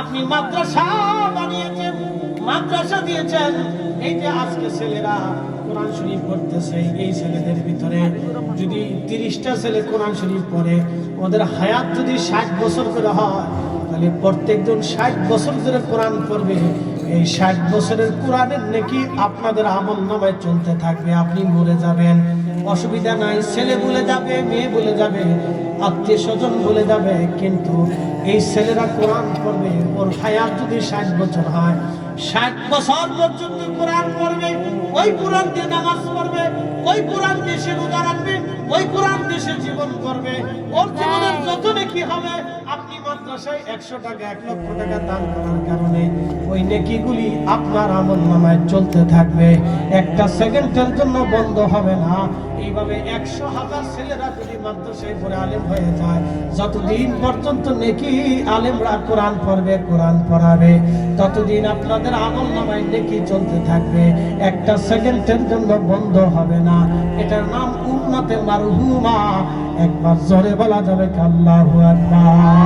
আপনি মাদ্রাসা বানিয়েছেন, মাদ্রাসা দিয়েছেন। এই যে আজকে ছেলেরা কোরআন শরীফ পড়তেছে, এই ছেলেদের ভিতরে যদি তিরিশটা ছেলে কোরআন শরীফ পড়ে, ওদের হায়াত যদি ষাট বছর করে হয়, তাহলে প্রত্যেকজন ষাট বছর ধরে কোরআন পড়বে। এই ষাট বছরের কোরআনের নাকি আপনাদের আমল নামায় চলতে থাকবে, আপনি মরে যাবেন। অসুবিধা নাই ছেলে বলে যাবে মেয়ে বলে যাবে আত্মীয় স্বজন বলে যাবে কিন্তু এই ছেলেরা কোরআন করবে ওর হায়াত যদি ষাট বছর হয় ষাট বছর পর্যন্ত কোরআন পড়বে ওই কোরআন দিয়ে নামাজ পড়বে ওই কোরআন দিয়ে সে রোজা রাখবে ওই কোরআন দিয়ে সে জীবন করবে। ওর জীবনের যত নেকি হবে? আপনি মাদ্রাসায় একশো টাকা, এক লক্ষ টাকা দান করার কারণে ওই নেকিগুলি আপনার আমল নামায় চলতে থাকবে। একটা সেকেন্ডের জন্য বন্ধ হবে না। এইভাবে একশো হাজার ছেলেরা যতদিন পর্যন্ত নেকি আলেমরা কোরআন পড়বে, কোরআন পড়াবে, ততদিন আপনাদের আমল নামায় নেকি চলতে থাকবে। একটা সেকেন্ডের জন্য বন্ধ হবে না। এটার নাম উন্নতে মারহুমা। একবার জোরে বলা যাবে কাল্লাহু Allah.